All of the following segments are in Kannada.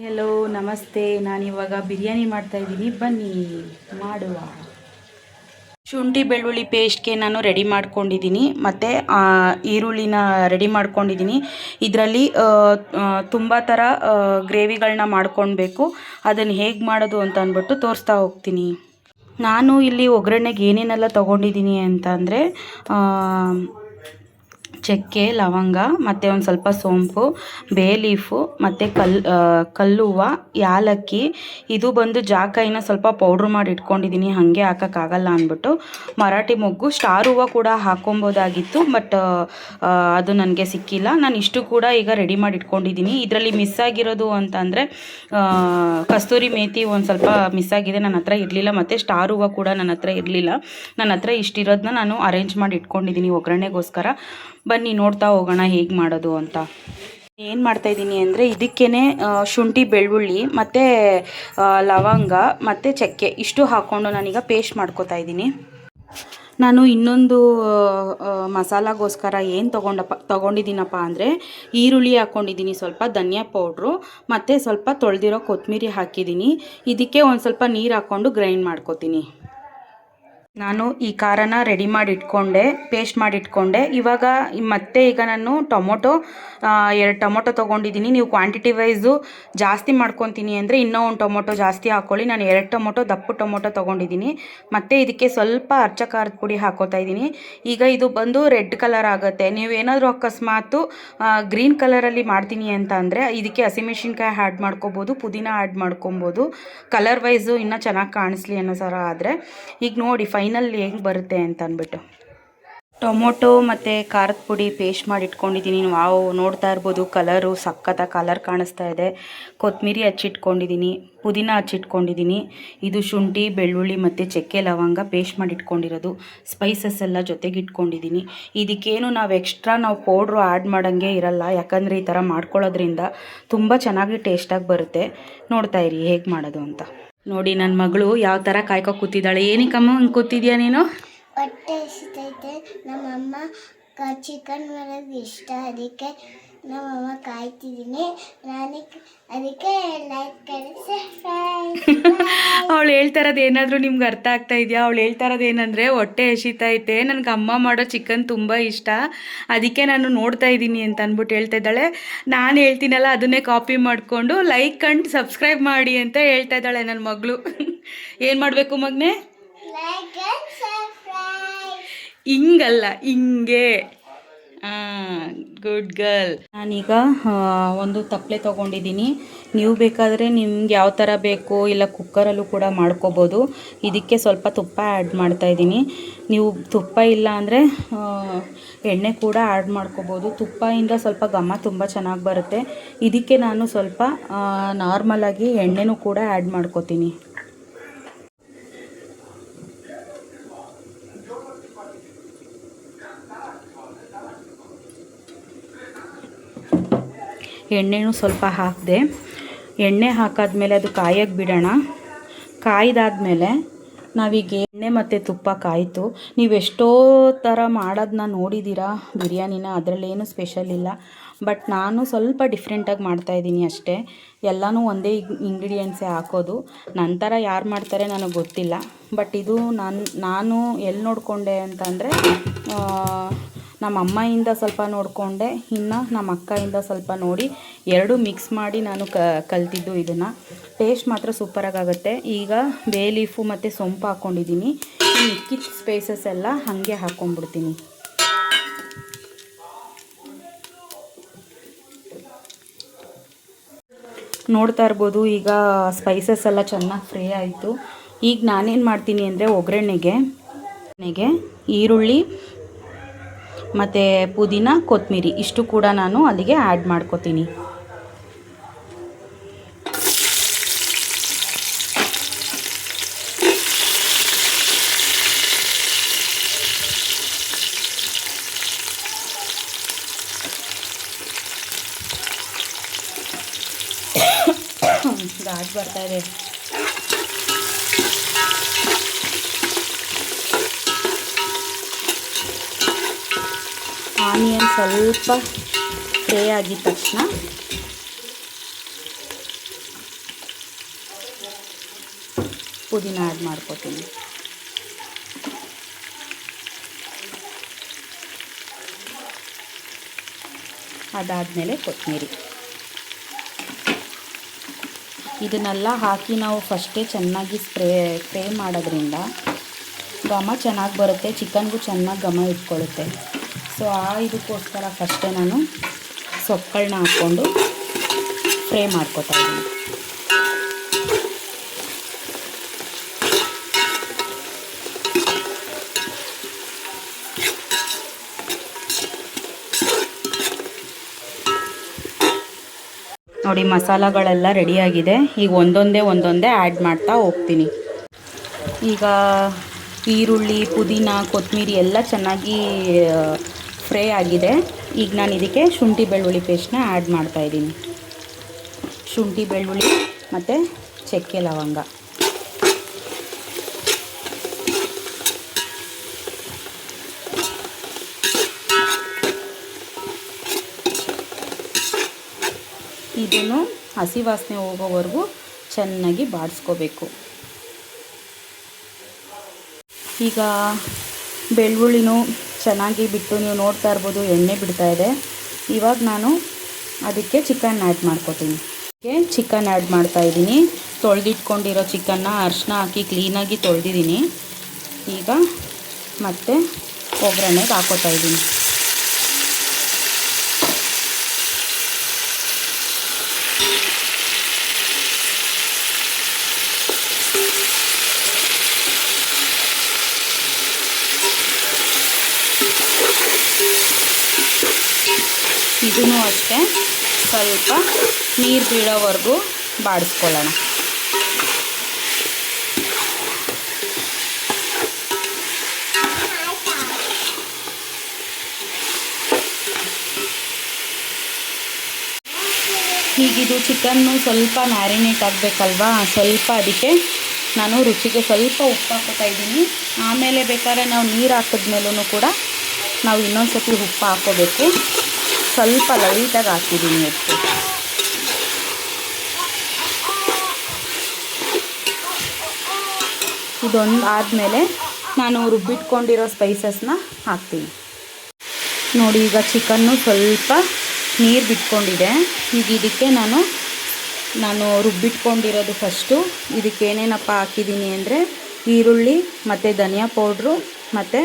ಹಲೋ ನಮಸ್ತೆ. ನಾನಿವಾಗ ಬಿರಿಯಾನಿ ಮಾಡ್ತಾ ಇದ್ದೀನಿ. ಬನ್ನಿ, ಮಾಡುವ. ಶುಂಠಿ ಬೆಳ್ಳುಳ್ಳಿ ಪೇಸ್ಟ್ಗೆ ನಾನು ರೆಡಿ ಮಾಡ್ಕೊಂಡಿದ್ದೀನಿ. ಮತ್ತು ಈರುಳ್ಳಿನ ರೆಡಿ ಮಾಡ್ಕೊಂಡಿದ್ದೀನಿ. ಇದರಲ್ಲಿ ತುಂಬ ಥರ ಗ್ರೇವಿಗಳನ್ನ ಮಾಡ್ಕೊಳ್ಬೇಕು ಅದನ್ನು ಹೇಗೆ ಮಾಡೋದು ಅಂತ ಅಂದ್ಬಿಟ್ಟು ತೋರಿಸ್ತಾ ಹೋಗ್ತೀನಿ. ನಾನು ಇಲ್ಲಿ ಒಗ್ಗರಣೆಗೆ ಏನೇನೆಲ್ಲ ತೊಗೊಂಡಿದ್ದೀನಿ ಅಂತ ಅಂದರೆ ಚಕ್ಕೆ, ಲವಂಗ, ಮತ್ತು ಒಂದು ಸ್ವಲ್ಪ ಸೋಂಪು, ಬೇ ಲೀಫು, ಮತ್ತು ಕಲ್ ಕಲ್ಲು ಹೂವು, ಯಾಲಕ್ಕಿ. ಇದು ಬಂದು ಜಾಕಾಯಿನ ಸ್ವಲ್ಪ ಪೌಡ್ರ್ ಮಾಡಿ ಇಟ್ಕೊಂಡಿದ್ದೀನಿ ಹಾಗೆ ಹಾಕೋಕ್ಕಾಗಲ್ಲ ಅಂದ್ಬಿಟ್ಟು. ಮರಾಠಿ ಮೊಗ್ಗು, ಸ್ಟಾರ್ ಹೂವು ಕೂಡ ಹಾಕೊಬೋದಾಗಿತ್ತು ಬಟ್ ಅದು ನನಗೆ ಸಿಕ್ಕಿಲ್ಲ. ನಾನು ಇಷ್ಟು ಕೂಡ ಈಗ ರೆಡಿ ಮಾಡಿ ಇಟ್ಕೊಂಡಿದ್ದೀನಿ ಇದರಲ್ಲಿ ಮಿಸ್ ಆಗಿರೋದು ಅಂತ ಅಂದರೆ ಕಸ್ತೂರಿ ಮೇಥಿ ಒಂದು ಸ್ವಲ್ಪ ಮಿಸ್ ಆಗಿದೆ ನನ್ನ ಹತ್ರ ಇರಲಿಲ್ಲ, ಮತ್ತು ಸ್ಟಾರ್ ಹೂವು ಕೂಡ ನನ್ನ ಹತ್ರ ಇರಲಿಲ್ಲ. ನನ್ನ ಹತ್ರ ಇಷ್ಟಿರೋದನ್ನ ನಾನು ಅರೇಂಜ್ ಮಾಡಿ ಇಟ್ಕೊಂಡಿದ್ದೀನಿ ಒಗ್ಗರಣೆಗೋಸ್ಕರ. ಬನ್ನಿ ನೋಡ್ತಾ ಹೋಗೋಣ ಹೇಗೆ ಮಾಡೋದು ಅಂತ. ಏನು ಮಾಡ್ತಾಯಿದ್ದೀನಿ ಅಂದರೆ ಇದಕ್ಕೇ ಶುಂಠಿ, ಬೆಳ್ಳುಳ್ಳಿ ಮತ್ತು ಲವಂಗ ಮತ್ತು ಚಕ್ಕೆ ಇಷ್ಟು ಹಾಕ್ಕೊಂಡು ನಾನೀಗ ಪೇಸ್ಟ್ ಮಾಡ್ಕೋತಾ ಇದ್ದೀನಿ. ನಾನು ಇನ್ನೊಂದು ಮಸಾಲಾಗೋಸ್ಕರ ಏನು ತೊಗೊಂಡಪ್ಪ, ತೊಗೊಂಡಿದ್ದೀನಪ್ಪ ಅಂದರೆ ಈರುಳ್ಳಿ ಹಾಕ್ಕೊಂಡಿದ್ದೀನಿ ಸ್ವಲ್ಪ ಧನಿಯಾ ಪೌಡ್ರು ಮತ್ತು ಸ್ವಲ್ಪ ತೊಳೆದಿರೋ ಕೊತ್ತಂಬರಿ ಹಾಕಿದ್ದೀನಿ. ಇದಕ್ಕೆ ಒಂದು ಸ್ವಲ್ಪ ನೀರು ಹಾಕ್ಕೊಂಡು ಗ್ರೈಂಡ್ ಮಾಡ್ಕೊತೀನಿ. ನಾನು ಈ ಖಾರನ ರೆಡಿ ಮಾಡಿ ಇಟ್ಕೊಂಡೆ ಪೇಸ್ಟ್ ಮಾಡಿ ಇಟ್ಕೊಂಡೆ ಇವಾಗ ಮತ್ತೆ ಈಗ ನಾನು ಟೊಮೊಟೊ ಎರಡು ಟೊಮೊಟೊ ತೊಗೊಂಡಿದ್ದೀನಿ. ನೀವು ಕ್ವಾಂಟಿಟಿ ವೈಸು ಜಾಸ್ತಿ ಮಾಡ್ಕೊತೀನಿ ಅಂದರೆ ಇನ್ನೂ ಒಂದು ಟೊಮೊಟೊ ಜಾಸ್ತಿ ಹಾಕ್ಕೊಳ್ಳಿ ನಾನು ಎರಡು ಟೊಮೊಟೊ, ದಪ್ಪು ಟೊಮೊಟೊ ತೊಗೊಂಡಿದ್ದೀನಿ. ಮತ್ತು ಇದಕ್ಕೆ ಸ್ವಲ್ಪ ಅರ್ಚ ಖಾರದ ಪುಡಿ ಹಾಕೋತಾ ಇದ್ದೀನಿ. ಈಗ ಇದು ಬಂದು ರೆಡ್ ಕಲರ್ ಆಗುತ್ತೆ. ನೀವು ಏನಾದರೂ ಅಕಸ್ಮಾತು ಗ್ರೀನ್ ಕಲರಲ್ಲಿ ಮಾಡ್ತೀನಿ ಅಂತ ಅಂದರೆ ಇದಕ್ಕೆ ಹಸಿಮೆಣ್ಸಿನ್ಕಾಯಿ ಆ್ಯಡ್ ಮಾಡ್ಕೋಬೋದು, ಪುದೀನ ಆ್ಯಡ್ ಮಾಡ್ಕೊಬೋದು. ಕಲರ್ ವೈಸು ಇನ್ನೂ ಚೆನ್ನಾಗಿ ಕಾಣಿಸ್ಲಿ ಅನ್ನೋ ಸರ ಆದರೆ. ಈಗ ನೋಡಿ ಫೈನಲ್ ಹೆಂಗೆ ಬರುತ್ತೆ ಅಂತ ಅಂದ್ಬಿಟ್ಟು. ಟೊಮೊಟೊ ಮತ್ತು ಖಾರದ ಪುಡಿ ಪೇಸ್ಟ್ ಮಾಡಿ ಇಟ್ಕೊಂಡಿದ್ದೀನಿ. ನಾವು ನೋಡ್ತಾ ಇರ್ಬೋದು. ಕಲರು ಸಖತ್ತ ಕಲರ್ ಕಾಣಿಸ್ತಾ ಇದೆ. ಕೊತ್ತಂಬರಿ ಹಚ್ಚಿಟ್ಕೊಂಡಿದ್ದೀನಿ ಪುದೀನ ಹಚ್ಚಿಟ್ಕೊಂಡಿದ್ದೀನಿ ಇದು ಶುಂಠಿ, ಬೆಳ್ಳುಳ್ಳಿ ಮತ್ತು ಚಕ್ಕೆ ಲವಂಗ ಪೇಸ್ಟ್ ಮಾಡಿ ಇಟ್ಕೊಂಡಿರೋದು. ಸ್ಪೈಸಸ್ ಎಲ್ಲ ಜೊತೆಗೆ ಇಟ್ಕೊಂಡಿದ್ದೀನಿ. ಇದಕ್ಕೇನು ನಾವು ಎಕ್ಸ್ಟ್ರಾ ನಾವು ಪೌಡ್ರು ಆ್ಯಡ್ ಮಾಡೋಂಗೆ ಇರಲ್ಲ. ಯಾಕಂದರೆ ಈ ಥರ ಮಾಡ್ಕೊಳ್ಳೋದ್ರಿಂದ ತುಂಬ ಚೆನ್ನಾಗಿ ಟೇಸ್ಟಾಗಿ ಬರುತ್ತೆ. ನೋಡ್ತಾ ಇರಿ ಹೇಗೆ ಮಾಡೋದು ಅಂತ. ನೋಡಿ ನನ್ನ ಮಗಳು ಯಾವ ಥರ ಕಾಯ್ಕೊ ಕೂತಿದ್ದಾಳೆ? ಏನಕ್ಕಮ್ಮ ಹಂಗೆ ಕೂತಿದ್ಯಾ ನೀನು? ಹೊಟ್ಟೆ ಹಸಿತೈತೆ. ನಮ್ಮಮ್ಮ ಚಿಕನ್ ಮಾಡೋದು ಇಷ್ಟ, ಅದಕ್ಕೆ ನಮ್ಮಮ್ಮ ಕಾಯ್ತಿದ್ದೀನಿ. ನನಗೆ ಅದಕ್ಕೆ ಲೈಕ್ ಕಳಿಸಿ ಅವಳು ಹೇಳ್ತಾ ಇರೋದು ಏನಾದರೂ ನಿಮ್ಗೆ ಅರ್ಥ ಆಗ್ತಾ ಇದೆಯಾ? ಅವಳು ಹೇಳ್ತಾ ಇರೋದು ಏನಂದರೆ ಹೊಟ್ಟೆ ಐತೆ. ನನಗೆ ಅಮ್ಮ ಮಾಡೋ ಚಿಕನ್ ತುಂಬ ಇಷ್ಟ. ಅದಕ್ಕೆ ನಾನು ನೋಡ್ತಾ ಇದ್ದೀನಿ ಅಂತ ಅಂದ್ಬಿಟ್ಟು ಹೇಳ್ತಾ ಇದ್ದಾಳೆ. ನಾನು ಹೇಳ್ತೀನಲ್ಲ ಅದನ್ನೇ ಕಾಪಿ ಮಾಡಿಕೊಂಡು ಲೈಕ್ ಅಂಡ್ ಸಬ್ಸ್ಕ್ರೈಬ್ ಮಾಡಿ ಅಂತ ಹೇಳ್ತಾ ಇದ್ದಾಳೆ ನನ್ನ ಮಗಳು. ಏನು ಮಾಡಬೇಕು ಮಗನೇ? ಹಿಂಗಲ್ಲ ಹಿಂಗೆ ಗುಡ್ ಗರ್ಲ್ ನಾನೀಗ ಒಂದು ತಪ್ಪಲೆ ತೊಗೊಂಡಿದ್ದೀನಿ. ನೀವು ಬೇಕಾದರೆ ನಿಮ್ಗೆ ಯಾವ ಥರ ಬೇಕು, ಇಲ್ಲ ಕುಕ್ಕರಲ್ಲೂ ಕೂಡ ಮಾಡ್ಕೋಬೋದು. ಇದಕ್ಕೆ ಸ್ವಲ್ಪ ತುಪ್ಪ ಆ್ಯಡ್ ಮಾಡ್ತಾಯಿದ್ದೀನಿ ನೀವು ತುಪ್ಪ ಇಲ್ಲ ಅಂದರೆ ಎಣ್ಣೆ ಕೂಡ ಆ್ಯಡ್ ಮಾಡ್ಕೋಬೋದು. ತುಪ್ಪದಿಂದ ಸ್ವಲ್ಪ ಘಮ ತುಂಬ ಚೆನ್ನಾಗಿ ಬರುತ್ತೆ. ಇದಕ್ಕೆ ನಾನು ಸ್ವಲ್ಪ ನಾರ್ಮಲಾಗಿ ಎಣ್ಣೆನೂ ಕೂಡ ಆ್ಯಡ್ ಮಾಡ್ಕೋತೀನಿ. ಎಣ್ಣೆನೂ ಸ್ವಲ್ಪ ಹಾಕಿದೆ. ಎಣ್ಣೆ ಹಾಕಾದ್ಮೇಲೆ ಅದು ಕಾಯಕ್ಕೆ ಬಿಡೋಣ. ಕಾಯ್ದಾದ್ಮೇಲೆ ನಾವೀಗ ಎಣ್ಣೆ ಮತ್ತು ತುಪ್ಪ ಕಾಯಿತು. ನೀವು ಎಷ್ಟೋ ಥರ ಮಾಡೋದನ್ನ ನೋಡಿದ್ದೀರಾ? ಬಿರಿಯಾನಿನ ಅದರಲ್ಲೇನು ಸ್ಪೆಷಲ್ ಇಲ್ಲ. ಬಟ್ ನಾನು ಸ್ವಲ್ಪ ಡಿಫ್ರೆಂಟಾಗಿ ಮಾಡ್ತಾಯಿದ್ದೀನಿ ಅಷ್ಟೇ. ಎಲ್ಲನೂ ಒಂದೇ ಇಂಗ್ರೀಡಿಯೆಂಟ್ಸೇ ಹಾಕೋದು. ನಂತರ ಯಾರು ಮಾಡ್ತಾರೆ ನನಗೆ ಗೊತ್ತಿಲ್ಲ. ಬಟ್ ಇದು ನಾನು ನಾನು ಎಲ್ಲಿ ನೋಡಿಕೊಂಡೆ ಅಂತಂದರೆ ನಮ್ಮ ಅಮ್ಮಯಿಂದ ಸ್ವಲ್ಪ ನೋಡಿಕೊಂಡೆ, ಇನ್ನು ನಮ್ಮ ಅಕ್ಕಯಿಂದ ಸ್ವಲ್ಪ ನೋಡಿ. ಎರಡೂ ಮಿಕ್ಸ್ ಮಾಡಿ ನಾನು ಕಲ್ತಿದ್ದು ಇದನ್ನು. ಟೇಸ್ಟ್ ಮಾತ್ರ ಸೂಪರಾಗಿ ಆಗುತ್ತೆ ಈಗ ಬೇ ಲೀಫು ಮತ್ತು ಸೊಂಪು ಹಾಕ್ಕೊಂಡಿದ್ದೀನಿ ಮಿಕ್ಕಿದ ಸ್ಪೈಸಸ್ ಎಲ್ಲ ಹಾಗೆ ಹಾಕ್ಕೊಂಡ್ಬಿಡ್ತೀನಿ ನೋಡ್ತಾ ಇರ್ಬೋದು, ಈಗ ಸ್ಪೈಸಸ್ ಎಲ್ಲ ಚೆನ್ನಾಗಿ ಫ್ರೈ ಆಯಿತು. ಈಗ ನಾನೇನು ಮಾಡ್ತೀನಿ ಅಂದರೆ ಒಗ್ಗರಣೆಗೆ ಈರುಳ್ಳಿ ಮತ್ತು ಪುದೀನ ಕೊತ್ತಂಬರಿ ಇಷ್ಟು ಕೂಡ ನಾನು ಅಲ್ಲಿಗೆ ಆ್ಯಡ್ ಮಾಡ್ಕೋತೀನಿ. ಬರ್ತಾ ಆನಿಯನ್ ಸ್ವಲ್ಪ ಫ್ರೈ ಆಗಿದ ತಕ್ಷಣ ಪುದೀನ ಆ್ಯಡ್ ಮಾಡ್ಕೋತೀನಿ. ಅದಾದಮೇಲೆ ಕೊತ್ತಂಬರಿ ಇದನ್ನೆಲ್ಲ ಹಾಕಿ ನಾವು ಫಸ್ಟೇ ಚೆನ್ನಾಗಿ ಸ್ಪ್ರೇ ಫ್ರೈ ಮಾಡೋದ್ರಿಂದ ಘಮ ಚೆನ್ನಾಗಿ ಬರುತ್ತೆ, ಚಿಕನ್ಗೂ ಚೆನ್ನಾಗಿ ಘಮ ಇಟ್ಕೊಳ್ಳುತ್ತೆ ಸೊ ಆ ಇದಕ್ಕೋಸ್ಕರ ಫಸ್ಟೇ ನಾನು ಸೊಪ್ಪುಗಳನ್ನ ಹಾಕ್ಕೊಂಡು ಫ್ರೈ ಮಾಡ್ಕೊತಾ ಇದ್ದೀನಿ. ನೋಡಿ, ಮಸಾಲಗಳೆಲ್ಲ ರೆಡಿಯಾಗಿದೆ. ಈಗ ಒಂದೊಂದೇ ಒಂದೊಂದೇ ಆ್ಯಡ್ ಮಾಡ್ತಾ ಹೋಗ್ತೀನಿ. ಈಗ ಈರುಳ್ಳಿ, ಪುದೀನ ಕೊತ್ತಂಬರಿ ಎಲ್ಲ ಚೆನ್ನಾಗಿ ಫ್ರೈ ಆಗಿದೆ. ಈಗ ನಾನು ಇದಕ್ಕೆ ಶುಂಠಿ ಬೆಳ್ಳುಳ್ಳಿ ಪೇಸ್ಟ್ನ ಆ್ಯಡ್ ಮಾಡ್ತಾಯಿದ್ದೀನಿ ಶುಂಠಿ ಬೆಳ್ಳುಳ್ಳಿ ಮತ್ತು ಚಕ್ಕೆ ಲವಂಗ. ಇದನ್ನು ಹಸಿ ವಾಸನೆ ಹೋಗೋವರೆಗೂ ಚೆನ್ನಾಗಿ ಬಾಡಿಸ್ಕೋಬೇಕು. ಈಗ ಬೆಳ್ಳುಳ್ಳಿನೂ ಚೆನ್ನಾಗಿ ಬಿಟ್ಟು ನೀವು ನೋಡ್ತಾ ಇರ್ಬೋದು, ಎಣ್ಣೆ ಬಿಡ್ತಾ ಇದೆ. ಇವಾಗ ನಾನು ಅದಕ್ಕೆ ಚಿಕನ್ ಆ್ಯಡ್ ಮಾಡ್ಕೊತೀನಿ. ಚಿಕನ್ ಆ್ಯಡ್ ಮಾಡ್ತಾ ಇದ್ದೀನಿ. ತೊಳೆದಿಟ್ಕೊಂಡಿರೋ ಚಿಕನ್ನ ಅರಿಶಿನ ಹಾಕಿ ಕ್ಲೀನಾಗಿ ತೊಳೆದಿದ್ದೀನಿ. ಈಗ ಮತ್ತೆ ಒಗ್ಗರಣೆಗೆ ಹಾಕೋತಾ ಇದ್ದೀನಿ. ಇದೂ ಅಷ್ಟೇ ಸ್ವಲ್ಪ ನೀರು ಬೀಳೋವರೆಗೂ ಬಾಡಿಸ್ಕೊಳ್ಳೋಣ. ಹೀಗಿದು ಚಿಕನ್ನು ಸ್ವಲ್ಪ ಮ್ಯಾರಿನೇಟ್ ಆಗಬೇಕಲ್ವಾ? ಸ್ವಲ್ಪ ಅದಕ್ಕೆ ನಾನು ರುಚಿಗೆ ಸ್ವಲ್ಪ ಉಪ್ಪು ಹಾಕೋತಾ ಇದ್ದೀನಿ. ಆಮೇಲೆ ಬೇಕಾದ್ರೆ ನಾವು ನೀರು ಹಾಕಿದ್ಮೇಲೂ ಕೂಡ ನಾವು ಇನ್ನೊಂದು ಸತಿ ಉಪ್ಪು ಹಾಕೋಬೇಕು ಸ್ವಲ್ಪ ಲೈಟಾಗಿ ಹಾಕಿದ್ದೀನಿ ಉಪ್ಪು ಇದೊಂದು ಆದಮೇಲೆ ನಾನು ರುಬ್ಬಿಟ್ಕೊಂಡಿರೋ ಸ್ಪೈಸಸ್ನ ಹಾಕ್ತೀನಿ. ನೋಡಿ, ಈಗ ಚಿಕನ್ನು ಸ್ವಲ್ಪ ನೀರು ಬಿಟ್ಕೊಂಡಿದೆ. ಈಗ ಇದಕ್ಕೆ ನಾನು ನಾನು ರುಬ್ಬಿಟ್ಕೊಂಡಿರೋದು ಫಸ್ಟು ಇದಕ್ಕೆ ಏನೇನಪ್ಪ ಹಾಕಿದ್ದೀನಿ ಅಂದರೆ ಈರುಳ್ಳಿ ಮತ್ತು ಧನಿಯಾ ಪೌಡ್ರು ಮತ್ತು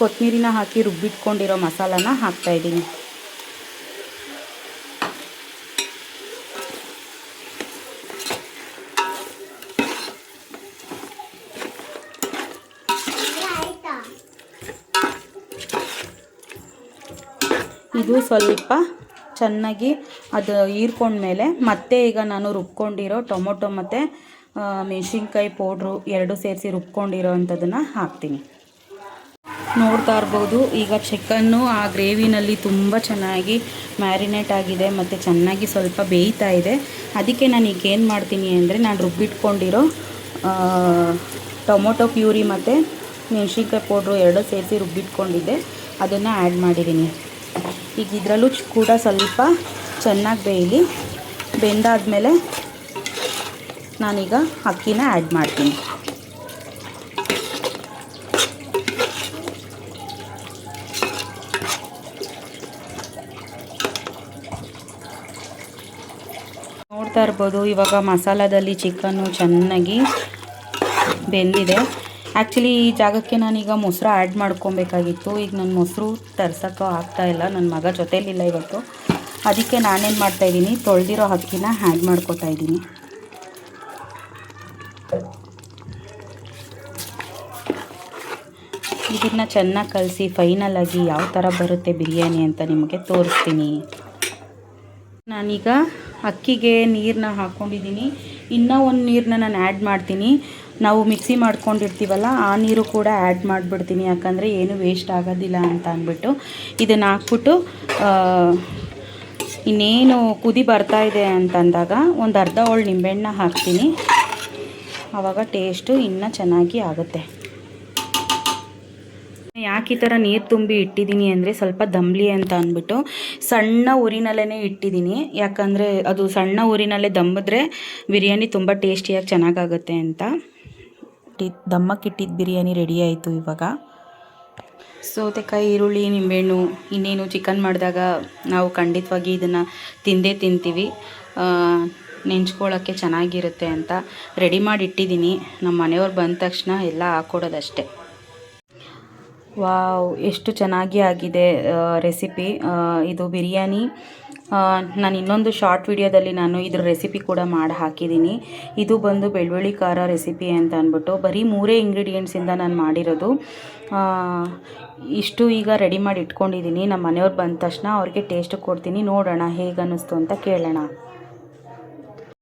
ಕೊತ್ತಂಬರಿನ ಹಾಕಿ ರುಬ್ಬಿಟ್ಕೊಂಡಿರೋ ಮಸಾಲಾನ ಹಾಕ್ತಾಯಿದ್ದೀನಿ ಇದು ಸ್ವಲ್ಪ ಚೆನ್ನಾಗಿ ಅದು ಹೀರ್ಕೊಂಡ್ಮೇಲೆ ಮತ್ತೆ ಈಗ ನಾನು ರುಬ್ಕೊಂಡಿರೋ ಟೊಮೊಟೊ ಮತ್ತು ಮೆಣಸಿನ್ಕಾಯಿ ಪೌಡ್ರು ಎರಡು ಸೇರಿಸಿ ರುಬ್ಕೊಂಡಿರೋ ಅಂಥದ್ದನ್ನು ಹಾಕ್ತೀನಿ. ನೋಡ್ತಾ ಇರ್ಬೋದು, ಈಗ ಚಿಕನ್ನು ಆ ಗ್ರೇವಿನಲ್ಲಿ ತುಂಬ ಚೆನ್ನಾಗಿ ಮ್ಯಾರಿನೇಟ್ ಆಗಿದೆ ಮತ್ತು ಚೆನ್ನಾಗಿ ಸ್ವಲ್ಪ ಬೇಯ್ತಾ ಇದೆ. ಅದಕ್ಕೆ ನಾನು ಈಗ ಏನು ಮಾಡ್ತೀನಿ ಅಂದರೆ ನಾನು ರುಬ್ಬಿಟ್ಕೊಂಡಿರೋ ಟೊಮೊಟೊ ಪ್ಯೂರಿ ಮತ್ತು ಮೆಣಸಿನ್ಕಾಯಿ ಪೌಡ್ರು ಎರಡೂ ಸೇರಿಸಿ ರುಬ್ಬಿಟ್ಕೊಂಡಿದ್ದೆ. ಅದನ್ನು ಆ್ಯಡ್ ಮಾಡಿದ್ದೀನಿ. ಈಗ ಇದರಲ್ಲೂ ಕೂಡ ಸ್ವಲ್ಪ ಚೆನ್ನಾಗಿ ಬೇಯಲಿ. ಬೆಂದಾದಮೇಲೆ ನಾನೀಗ ಅಕ್ಕಿನ ಆ್ಯಡ್ ಮಾಡ್ತೀನಿ. ನೋಡ್ತಾ ಇರ್ಬೋದು, ಇವಾಗ ಮಸಾಲದಲ್ಲಿ ಚಿಕನ್ನು ಚೆನ್ನಾಗಿ ಬೆಂದಿದೆ. ಆ್ಯಕ್ಚುಲಿ ಈ ಜಾಗಕ್ಕೆ ನಾನೀಗ ಮೊಸರು ಆ್ಯಡ್ ಮಾಡ್ಕೊಬೇಕಾಗಿತ್ತು. ಈಗ ನನ್ನ ಮೊಸರು ತರ್ಸೋಕ್ಕೂ ಆಗ್ತಾ ಇಲ್ಲ. ನನ್ನ ಮಗ ಜೊತೇಲಿಲ್ಲ ಇವತ್ತು. ಅದಕ್ಕೆ ನಾನೇನು ಮಾಡ್ತಾಯಿದ್ದೀನಿ ತೊಳೆದಿರೋ ಅಕ್ಕಿನ ಆ್ಯಡ್ ಮಾಡ್ಕೊತಾ ಇದ್ದೀನಿ. ಇದನ್ನು ಚೆನ್ನಾಗಿ ಕಲಸಿ ಆಗಿ ಯಾವ ಥರ ಬರುತ್ತೆ ಬಿರಿಯಾನಿ ಅಂತ ನಿಮಗೆ ತೋರಿಸ್ತೀನಿ. ನಾನೀಗ ಅಕ್ಕಿಗೆ ನೀರನ್ನ ಹಾಕ್ಕೊಂಡಿದ್ದೀನಿ ಇನ್ನೂ ಒಂದು ನೀರನ್ನ ನಾನು ಆ್ಯಡ್ ಮಾಡ್ತೀನಿ. ನಾವು ಮಿಕ್ಸಿ ಮಾಡ್ಕೊಂಡಿರ್ತೀವಲ್ಲ, ಆ ನೀರು ಕೂಡ ಆ್ಯಡ್ ಮಾಡಿಬಿಡ್ತೀನಿ. ಯಾಕಂದರೆ ಏನು ವೇಸ್ಟ್ ಆಗೋದಿಲ್ಲ ಅಂತ ಅಂದ್ಬಿಟ್ಟು ಇದನ್ನು ಹಾಕ್ಬಿಟ್ಟು ಇನ್ನೇನು ಕುದಿ ಬರ್ತಾ ಇದೆ ಅಂತಂದಾಗ ಒಂದು ಅರ್ಧ ಹೋಳು ನಿಂಬೆಹಣ್ಣ ಹಾಕ್ತೀನಿ. ಆವಾಗ ಟೇಸ್ಟು ಇನ್ನೂ ಚೆನ್ನಾಗಿ ಆಗುತ್ತೆ. ಯಾಕೆ ಈ ಥರ ನೀರು ತುಂಬಿ ಇಟ್ಟಿದ್ದೀನಿ ಅಂದರೆ ಸ್ವಲ್ಪ ದಮ್ಲಿ ಅಂತ ಅಂದ್ಬಿಟ್ಟು ಸಣ್ಣ ಊರಿನಲ್ಲೇ ಇಟ್ಟಿದ್ದೀನಿ ಯಾಕಂದರೆ ಅದು ಸಣ್ಣ ಊರಿನಲ್ಲೇ ದಂಬಿದ್ರೆ ಬಿರಿಯಾನಿ ತುಂಬ ಟೇಸ್ಟಿಯಾಗಿ ಚೆನ್ನಾಗಾಗುತ್ತೆ ಅಂತ. ದಮ್ಮಕ್ಕಿಟ್ಟಿದ್ದ ಬಿರಿಯಾನಿ ರೆಡಿ ಆಯಿತು ಇವಾಗ. ಸೌತೆಕಾಯಿ, ಈರುಳ್ಳಿ, ನಿಂಬೆಹಣ್ಣು, ಇನ್ನೇನು ಚಿಕನ್ ಮಾಡಿದಾಗ ನಾವು ಖಂಡಿತವಾಗಿ ಇದನ್ನು ತಿಂದೇ ತಿಂತೀವಿ. ನೆಂಚ್ಕೊಳ್ಳೋಕ್ಕೆ ಚೆನ್ನಾಗಿರುತ್ತೆ ಅಂತ ರೆಡಿ ಮಾಡಿ ಇಟ್ಟಿದ್ದೀನಿ ನಮ್ಮ ಮನೆಯವ್ರು ಬಂದ ತಕ್ಷಣ ಎಲ್ಲ ಹಾಕ್ಕೊಡೋದಷ್ಟೇ ವಾವ್, ಎಷ್ಟು ಚೆನ್ನಾಗಿ ಆಗಿದೆ ರೆಸಿಪಿ ಇದು ಬಿರಿಯಾನಿ. ನಾನು ಇನ್ನೊಂದು ಶಾರ್ಟ್ ವಿಡಿಯೋದಲ್ಲಿ ನಾನು ಇದ್ರ ರೆಸಿಪಿ ಕೂಡ ಮಾಡಿ ಹಾಕಿದ್ದೀನಿ ಇದು ಬಂದು ಬೆಳ್ಳುಳ್ಳಿ ಖಾರ ರೆಸಿಪಿ ಅಂತ ಅಂದ್ಬಿಟ್ಟು ಬರೀ ಮೂರೇ ಇಂಗ್ರೀಡಿಯೆಂಟ್ಸಿಂದ ನಾನು ಮಾಡಿರೋದು. ಇಷ್ಟು ಈಗ ರೆಡಿ ಮಾಡಿ ಇಟ್ಕೊಂಡಿದ್ದೀನಿ ನಮ್ಮ ಮನೆಯವ್ರು ಬಂದ ತಕ್ಷಣ ಅವ್ರಿಗೆ ಟೇಸ್ಟ್ ಕೊಡ್ತೀನಿ. ನೋಡೋಣ ಹೇಗೆ ಅನ್ನಿಸ್ತು ಅಂತ ಕೇಳೋಣ.